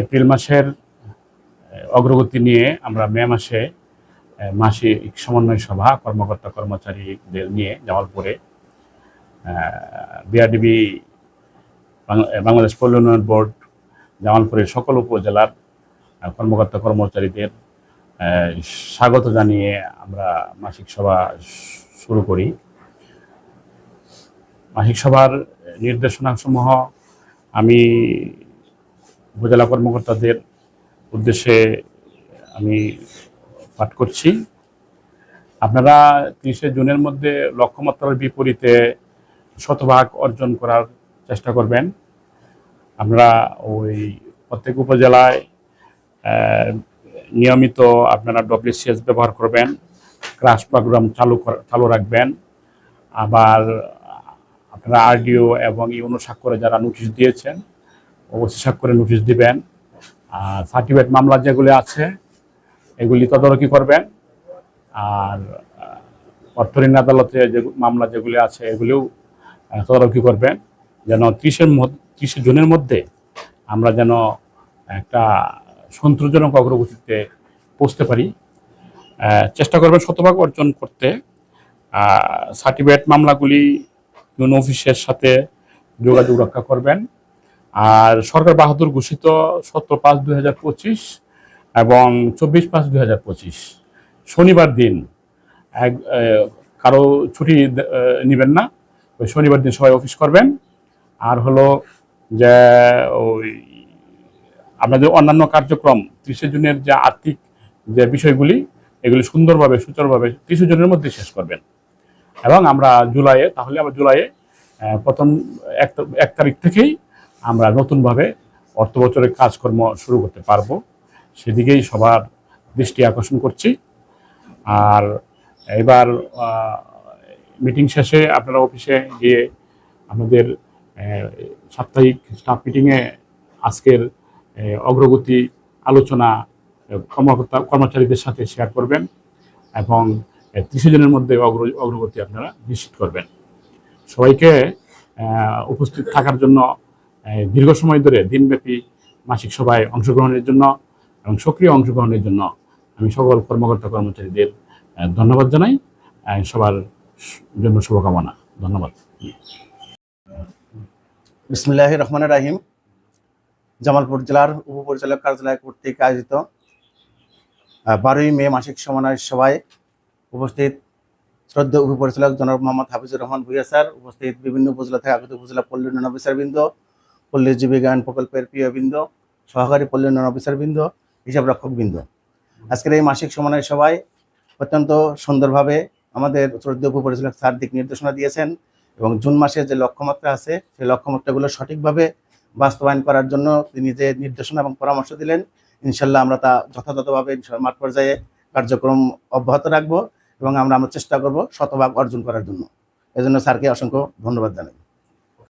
April মাসের অগ্রগতি নিয়ে আমরা মে মাসে মাসিক সমন্বয় সভা, কর্মকর্তা কর্মচারীদের নিয়ে জামালপুরে বিআরডিবি বাংলাদেশ পল্লী উন্নয়ন বোর্ড জামালপুরের সকল উপজেলার কর্মকর্তা কর্মচারীদের স্বাগত জানিয়ে আমরা মাসিক সভা শুরু করি। মাসিক সভার নির্দেশনাসমূহ আমি উপজেলা কর্মকর্তাদের উদ্দেশ্যে আমি পাঠ করছি। আপনারা তিরিশে জুনের মধ্যে লক্ষ্যমাত্রার বিপরীতে শতভাগ অর্জন করার চেষ্টা করবেন। আমরা ওই প্রত্যেক উপজেলায় নিয়মিত আপনারা ডব্লিউসিএস ব্যবহার করবেন, ক্রাশ প্রোগ্রাম চালু চালু রাখবেন। আবার আপনারা আরডিও এবং ইউনো স্বাক্ষরে যারা নোটিশ দিয়েছেন অবশ্যই স্বাক্ষরে নোটিশ দিবেন। আর সার্টিফিকেট মামলা যেগুলি আছে এগুলি তদারকি করবেন। আর আহ, অর্থ ঋণ আদালতে যে মামলা যেগুলি আছে এগুলিও তদারকি করবেন। যেন ত্রিশের ত্রিশে জুনের মধ্যে আমরা যেন একটা সন্তোষজনক অগ্রগতিতে পৌঁছতে পারি। চেষ্টা করবেন শতভাগ অর্জন করতে। সার্টিফিকেট মামলাগুলি ইউনো অফিসের সাথে যোগাযোগ রক্ষা করবেন। আর সরকার বাহাদুর ঘোষিত সতেরো পাঁচ দুই হাজার পঁচিশ এবং চব্বিশ পাঁচ দুই হাজার পঁচিশ। শনিবার দিন এক কারও ছুটি নেবেন না। ওই শনিবার দিন সবাই অফিস করবেন। আর হলো যে ওই আপনাদের অন্যান্য কার্যক্রম, ত্রিশে জুনের যে আর্থিক যে বিষয়গুলি, এগুলি সুন্দরভাবে সুচারুভাবে ত্রিশে জুনের মধ্যে শেষ করবেন। এবং আমরা জুলাইয়ে, তাহলে আমরা জুলাইয়ে প্রথম এক এক তারিখ থেকেই আমরা নতুনভাবে অর্থ বছরের কাজকর্ম শুরু করতে পারব। সেদিকেই সবার দৃষ্টি আকর্ষণ করছি। আর এবার মিটিং শেষে আপনারা অফিসে গিয়ে আমাদের সাপ্তাহিক স্টাফ মিটিংয়ে আজকের অগ্রগতি আলোচনা কর্মকর্তা, কর্মচারীদের সাথে শেয়ার করবেন এবং ত্রিশে জনের মধ্যে অগ্র- অগ্রগতি আপনারা নিশ্চিত করবেন। সবাইকে উপস্থিত থাকার জন্য দীর্ঘ সময় ধরে দিনব্যাপী মাসিক সভায় অংশগ্রহণের জন্য এবং সক্রিয় অংশগ্রহণের জন্য আমি সকল কর্মকর্তা কর্মচারীদের ধন্যবাদ জানাই। সবার জন্য শুভকামনা। ধন্যবাদ। বিসমুল্লাহ রহমান রাহিম। জামালপুর জেলার উপপরিচালক কার্যালয় কর্তৃক আয়োজিত বারোই মে মাসিক সমন্বয় সভায় উপস্থিত শ্রদ্ধা উপপরিচালক জনাব মোহাম্মদ হাফিজুর রহমান ভুইয়া স্যার, উপস্থিত বিভিন্ন উপজেলা থেকে আগত উপজেলা পল্লী অফিসারবৃন্দ পল্লী জীবিকায়ন প্রকল্পের প্রিয়বৃন্দ, সহকারী পল্লী উন্নয়ন অফিসারবৃন্দ, হিসাব রক্ষকবৃন্দ। আজকের এই মাসিক সমন্বয় সভায় অত্যন্ত সুন্দরভাবে আমাদের শ্রদ্ধা উপপরিচালক স্যার দিক নির্দেশনা দিয়েছেন এবং জুন মাসে যে লক্ষ্যমাত্রা আছে, সেই লক্ষ্যমাত্রাগুলো সঠিকভাবে বাস্তবায়ন করার জন্য তিনি যে নির্দেশনা এবং পরামর্শ দিলেন, ইনশাল্লাহ আমরা তা যথাযথভাবে মাঠ পর্যায়ে কার্যক্রম অব্যাহত রাখব এবং আমরা আমরা চেষ্টা করব শতভাগ অর্জন করার জন্য। এজন্য স্যারকে অসংখ্য ধন্যবাদ জানাই।